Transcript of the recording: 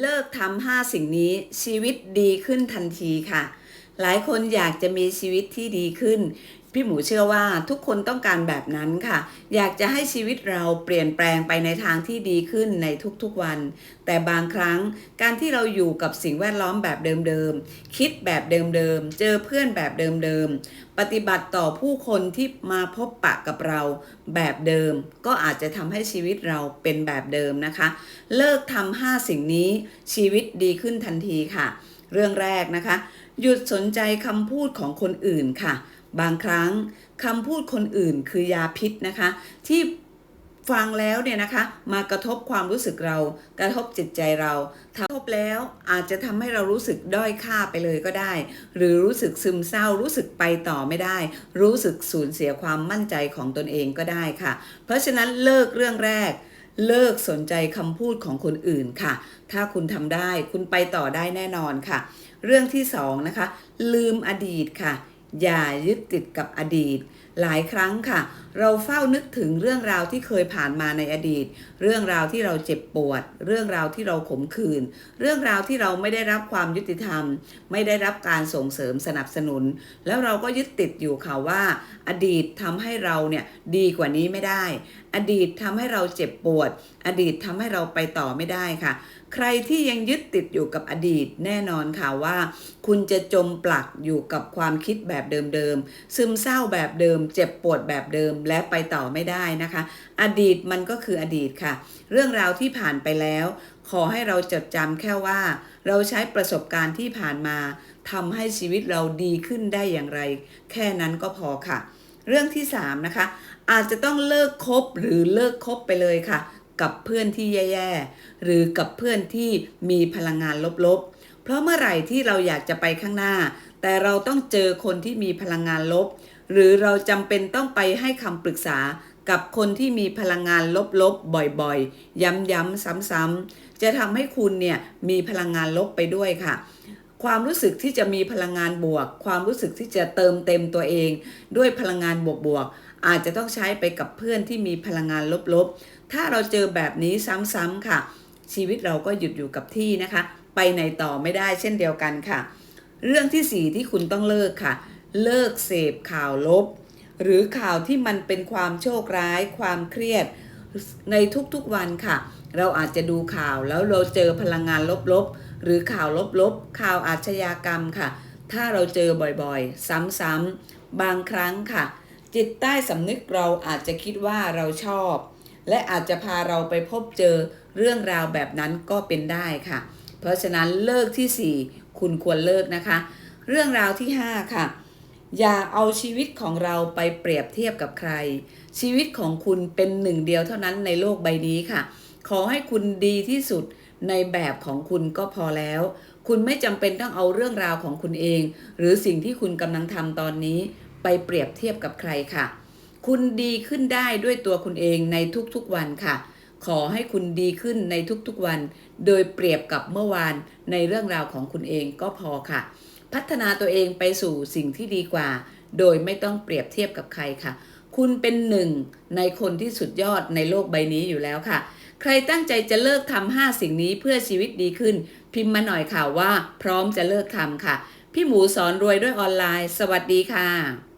เลิกทำห้าสิ่งนี้ชีวิตดีขึ้นทันทีค่ะ หลายคนอยากจะมีชีวิตที่ดีขึ้น พี่หมูเชื่อว่าทุกคนต้องการแบบนั้นค่ะ อยากจะให้ชีวิตเราเปลี่ยนแปลงไปในทางที่ดีขึ้นในทุกๆวัน แต่บางครั้งการที่เราอยู่กับสิ่งแวดล้อมแบบเดิมๆ คิดแบบเดิมๆ เจอเพื่อนแบบเดิมๆ ปฏิบัติต่อผู้คนที่มาพบปะกับเราแบบเดิม ก็อาจจะทำให้ชีวิตเราเป็นแบบเดิมนะคะ เลิกทำห้าสิ่งนี้ชีวิตดีขึ้นทันทีค่ะ เรื่องแรกนะคะ หยุดสนใจคำพูดของคนอื่นค่ะ บางครั้งคำพูดคนอื่นคือยาพิษนะคะ ที่ฟังแล้วเนี่ยนะคะ มากระทบความรู้สึกเรา กระทบจิตใจเรากระทบแล้วอาจจะทำให้เรารู้สึกด้อยค่าไปเลยก็ได้ หรือรู้สึกซึมเศร้า รู้สึกไปต่อไม่ได้ รู้สึกสูญเสียความมั่นใจของตนเองก็ได้ค่ะ เพราะฉะนั้นเลิกเรื่องแรก เลิกสนใจคำพูดของคนอื่นค่ะ ถ้าคุณทำได้คุณไปต่อได้แน่นอนค่ะ เรื่องที่สองนะคะ ลืมอดีตค่ะ อย่ายึดติดกับอดีต หลายครั้งค่ะ เราเฝ้านึกถึงเรื่องราวที่เคยผ่านมาในอดีต เรื่องราวที่เราเจ็บปวด เรื่องราวที่เราขมขื่นเรื่องราวที่เราไม่ได้รับความยุติธรรม ไม่ได้รับการส่งเสริมสนับสนุน แล้วเราก็ยึดติดอยู่ค่ะว่า อดีตทำให้เราเนี่ยดีกว่านี้ไม่ได้ อดีตทำให้เราเจ็บปวด อดีตทำให้เราไปต่อไม่ได้ค่ะใครที่ยังยึดติดอยู่กับอดีตแน่นอนค่ะว่า คุณจะจมปลักอยู่กับความคิดแบบเดิมๆ ซึมเศร้าแบบเดิม เจ็บปวดแบบเดิม และไปต่อไม่ได้นะคะ อดีตมันก็คืออดีตค่ะ เรื่องราวที่ผ่านไปแล้ว ขอให้เราจดจำแค่ว่า เราใช้ประสบการณ์ที่ผ่านมาทำให้ชีวิตเราดีขึ้นได้อย่างไร แค่นั้นก็พอค่ะ เรื่องที่สามนะคะ อาจจะต้องเลิกคบหรือเลิกคบไปเลยค่ะ กับเพื่อนที่แย่ๆ หรือกับเพื่อนที่มีพลังงานลบๆ เพราะเมื่อไหร่ที่เราอยากจะไปข้างหน้า แต่เราต้องเจอคนที่มีพลังงานลบ หรือเราจำเป็นต้องไปให้คำปรึกษากับคนที่มีพลังงานลบๆ บ่อยๆ ย้ำๆ ซ้ำๆ จะทำให้คุณเนี่ยมีพลังงานลบไปด้วยค่ะ ความรู้สึกที่จะมีพลังงานบวก ความรู้สึกที่จะเติมเต็มตัวเอง ด้วยพลังงานบวกๆ อาจจะต้องใช้ไปกับเพื่อนที่มีพลังงานลบๆ ถ้าเราเจอแบบนี้ซ้ำๆค่ะ ชีวิตเราก็หยุดอยู่กับที่นะคะ ไปไหนต่อไม่ได้เช่นเดียวกันค่ะ เรื่องที่สี่ที่คุณต้องเลิกค่ะ เลิกเสพข่าวลบ หรือข่าวที่มันเป็นความโชคร้าย ความเครียดในทุกๆวันค่ะ เราอาจจะดูข่าวแล้วเราเจอพลังงานลบๆหรือข่าวลบๆข่าวอาชญากรรมค่ะ ถ้าเราเจอบ่อยๆ ซ้ำๆบางครั้งค่ะ จิตใต้สำนึกเราอาจจะคิดว่าเราชอบ และอาจจะพาเราไปพบเจอเรื่องราวแบบนั้นก็เป็นได้ค่ะ เพราะฉะนั้นเลิกที่ 4 คุณควรเลิกนะคะ เรื่องราวที่ 5 ค่ะ อย่าเอาชีวิตของเราไปเปรียบเทียบกับใคร ชีวิตของคุณเป็นหนึ่งเดียวเท่านั้นในโลกใบนี้ค่ะ ขอให้คุณดีที่สุดในแบบของคุณก็พอแล้ว คุณไม่จำเป็นต้องเอาเรื่องราวของคุณเอง หรือสิ่งที่คุณกำลังทำตอนนี้ ไปเปรียบเทียบกับใครค่ะ คุณดีขึ้นได้ด้วยตัวคุณเองในทุกๆวันค่ะ ขอให้คุณดีขึ้นในทุกๆวัน โดยเปรียบกับเมื่อวานในเรื่องราวของคุณเองก็พอค่ะ พัฒนาตัวเองไปสู่สิ่งที่ดีกว่า โดยไม่ต้องเปรียบเทียบกับใครค่ะ คุณเป็นหนึ่งในคนที่สุดยอดในโลกใบนี้อยู่แล้วค่ะ ใครตั้งใจจะเลิกทำห้าสิ่งนี้เพื่อชีวิตดีขึ้น พิมพ์มาหน่อยค่ะว่า พร้อมจะเลิกทำค่ะ พี่หมูสอนรวยด้วยออนไลน์ สวัสดีค่ะ